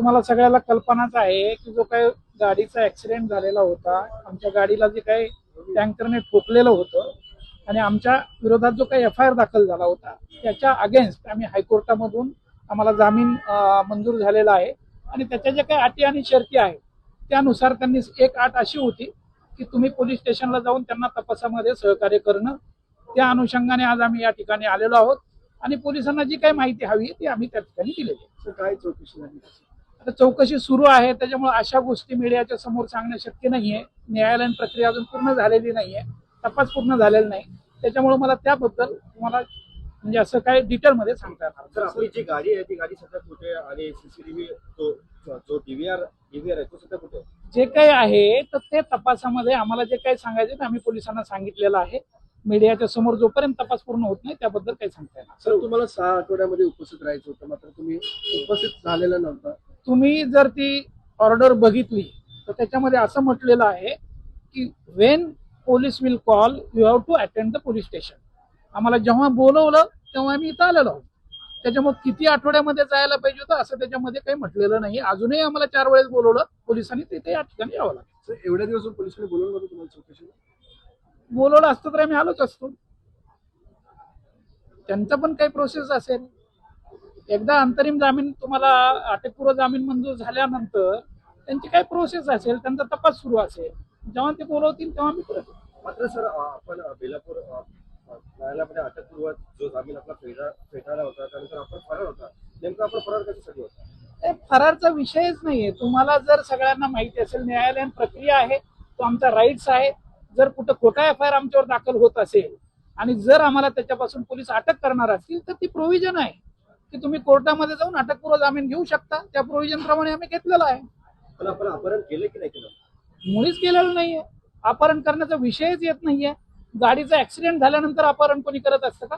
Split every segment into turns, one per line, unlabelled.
तुम्हाला सगळ्याला कल्पनाच आहे की जो काही गाडीचा ऍक्सिडेंट झालेला होता आमच्या गाडीला जे काही टँकरने ठोकलेलं होतं आणि आमच्या विरोधात जो काही एफ आय आर दाखल झाला होता त्याच्या अगेन्स्ट आम्ही हायकोर्टामधून आम्हाला जामीन मंजूर झालेला आहे. आणि त्याच्या ज्या काही अटी आणि शर्ती आहेत त्यानुसार त्यांनी एक अट अशी होती की तुम्ही पोलीस स्टेशनला जाऊन त्यांना तपासामध्ये सहकार्य करणं. त्या अनुषंगाने आज आम्ही या ठिकाणी आलेलो आहोत आणि पोलिसांना जी काही माहिती हवी आहे ती आम्ही त्या ठिकाणी दिलेली आहे.
काय चौकशी झाली?
आता चौकशी सुरू आहे त्याच्यामुळे अशा गोष्टी मीडियाच्या समोर सांगणं शक्य नाहीये न्यायालयीन प्रक्रिया अजून पूर्ण झालेली नाहीये तपास पूर्ण झालेला नाही त्याच्यामुळे मला त्याबद्दल तुम्हाला म्हणजे असं काय डिटेलमध्ये सांगता येणार
सर आपली जी गाडी आहे ती गाडी सध्या कुठे? आणि सीसीटीव्ही तो जो डीव्हीआर डीव्हीआर आहे तो सध्या कुठे?
जे काही आहे तर ते तपासामध्ये आम्हाला जे काही सांगायचे ते आम्ही पोलिसांना सांगितलेलं आहे मीडियाच्या समोर जोपर्यंत तपास पूर्ण होत नाही त्याबद्दल काही सांगता येणार.
सर तुम्हाला सहा आठवड्यामध्ये उपस्थित राहायचं होतं मात्र तुम्ही उपस्थित झालेला नव्हता
तुम्ही जर ती ऑर्डर बघितली तर त्याच्यामध्ये असं म्हटलेलं आहे की when police will call you have to attend the police station आम्हाला जेव्हा बोलवलं तेव्हा आम्ही इथं आलेलो आहोत. त्याच्यामुळे किती आठवड्यामध्ये जायला पाहिजे होतं असं त्याच्यामध्ये काही म्हटलेलं नाही. अजूनही आम्हाला चार वेळेस बोलवलं पोलिसांनी तिथे या ठिकाणी यावं लागलं.
एवढ्या दिवस पोलिसांनी बोलवलं तुम्हाला चौकशी
बोलवलं असतं तर आम्ही आलोच असतो. त्यांचं पण काही प्रोसेस असेल. एकदा अंतरिम जामीन तुम्हाला अटकपूर्व जामीन मंजूर झाल्यानंतर त्यांची काही प्रोसेस असेल त्यांचा तपास सुरू असेल. जेव्हा ते बोलवतील तेव्हा मी येईन.
मात्र सर आपण बेलापूर न्यायालयामध्ये अटकपूर्व जो जामीन आपला फेटा फेटाळला होता त्यानंतर आपण फरार होता. नेमका आपण फरार कशासाठी होता?
फरारचा विषयच नाहीये. तुम्हाला जर सगळ्यांना माहिती असेल न्यायालयीन प्रक्रिया आहे तो आमचा राईट्स आहे. जर कुठं खोटा एफ आय आर आमच्यावर दाखल होत असेल आणि जर आम्हाला त्याच्यापासून पोलीस अटक करणार असतील तर ती प्रोव्हिजन आहे. की तुम्ही कोर्टामध्ये जाऊन अटकपूर्व जामीन घेऊ शकता. त्या प्रोव्हिजन प्रमाणे आम्ही घेतलेला आहे.
अपहरण केले की नाही केलं?
मुळीच केलेलं नाहीये. अपहरण करण्याचा विषयच येत नाहीये. गाडीचा ऍक्सिडेंट झाल्यानंतर अपहरण कोणी करत असतं का?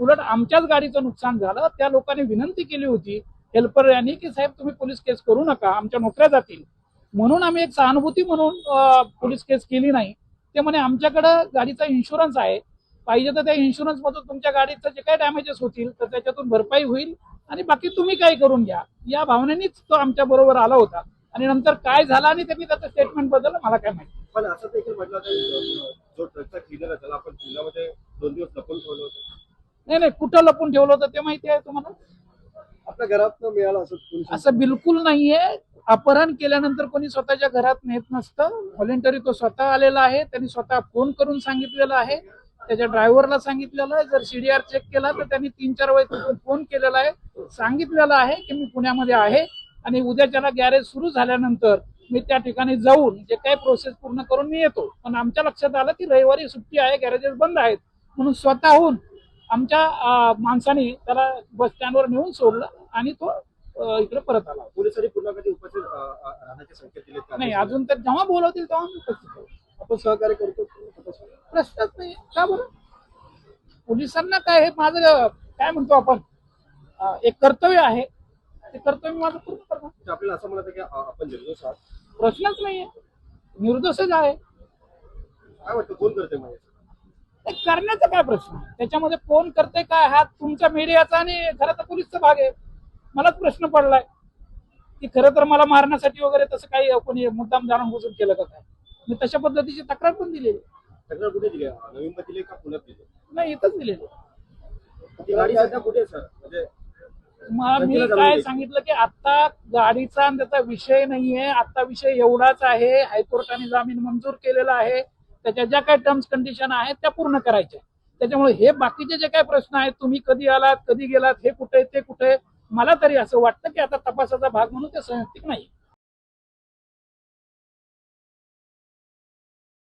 उलट आमच्याच गाडीचं नुकसान झालं. त्या लोकांनी विनंती केली होती हेल्पर यांनी की साहेब तुम्ही पोलीस केस करू नका. आमच्या नोकऱ्या जातील. म्हणून आम्ही एक सहानुभूती म्हणून पोलीस केस केली नाही. ते म्हणे आमच्याकडं गाडीचा इन्शुरन्स आहे. पाहिजे तर त्या इन्शुरन्स मधून तुमच्या गाडीचं जे काही डॅमेजेस होतील तर त्याच्यातून भरपाई होईल आणि बाकी तुम्ही काय करून घ्या. या भावनेनेच तो आमच्या बरोबर आला होता. आणि नंतर काय झालं आणि त्यांनी त्याचं स्टेटमेंटबद्दल मला काय माहिती
पण असं देखील म्हटलं जो ट्रकचा त्याला आपण दोन दिवस लपून ठेवलं होतं.
नाही नाही कुठं लपून ठेवलं होतं ते माहिती आहे तुम्हाला?
आपल्या घरात मिळालं असं
असं बिलकुल नाहीये. अपहरण केल्यानंतर कोणी स्वतःच्या घरात नेत नसतं. व्हॉलेंटरी तो स्वतः आलेला आहे त्यांनी स्वतः फोन करून सांगितलेलं आहे. त्याच्या ड्रायव्हरला सांगितलेलं आहे. जर सीडीआर चेक केला तर त्यांनी तीन चार वेळेस तिथून फोन केलेला आहे. सांगितलेलं आहे की मी पुण्यामध्ये आहे आणि उद्याच्याला गॅरेज सुरू झाल्यानंतर मी त्या ठिकाणी जाऊन जे काही प्रोसेस पूर्ण करून मी येतो. पण आमच्या लक्षात आलं की रविवारी सुट्टी आहे गॅरेजेस बंद आहेत. म्हणून स्वतःहून आमच्या माणसाने त्याला बस स्टँडवर नेऊन सोडलं आणि तो इकडे परत आला.
पोलिसांनी पुन्हा कधी उपस्थित राहण्याचे संकेत दिले?
नाही अजून तर जेव्हा बोलवतील तेव्हा आम्ही उपस्थित.
आपण सहकार्य करतो.
प्रश्नच नाही का बरं? पोलिसांना काय हे माझं काय म्हणतो आपण? एक कर्तव्य आहे. ते कर्तव्य माझं पूर्ण करणार.
म्हणजे आपल्याला असं म्हणत की आपण निर्दोष आहात.
प्रश्नच नाहीये. निर्दोषच आहे.
काय वाटतं कोण करते
ते करण्याचा काय प्रश्न? त्याच्यामध्ये कोण करते काय? हा तुमच्या मीडियाचा आणि खरं तर पोलीसचा भाग आहे. मलाच प्रश्न पडलाय. की खरं तर मला मारण्यासाठी वगैरे तसं काही कोणी मुद्दाम जाणून बुजून केलं का काय? मी तशा पद्धतीची तक्रार पण दिलेली
तक्रार कुठे दिली? आहे? नवी मुंबईत दिली का पुण्यात दिली?
नाही इथंच दिलेली.
ती गाडी सध्या कुठे आहे सर? म्हणजे
मी काय. सांगितलं की आता गाडीचा आणि त्याचा विषय नाहीये. आता विषय एवढाच आहे. हायकोर्टाने जामीन मंजूर केलेला आहे. त्याच्या ज्या काही टर्म्स कंडिशन आहेत त्या पूर्ण करायच्या त्याच्यामुळे हे बाकीचे जे काही प्रश्न आहेत तुम्ही कधी आलात कधी गेलात हे कुठे ते कुठे मला तरी असं वाटतं की आता तपासाचा भाग म्हणून ते संयुक्तिक नाही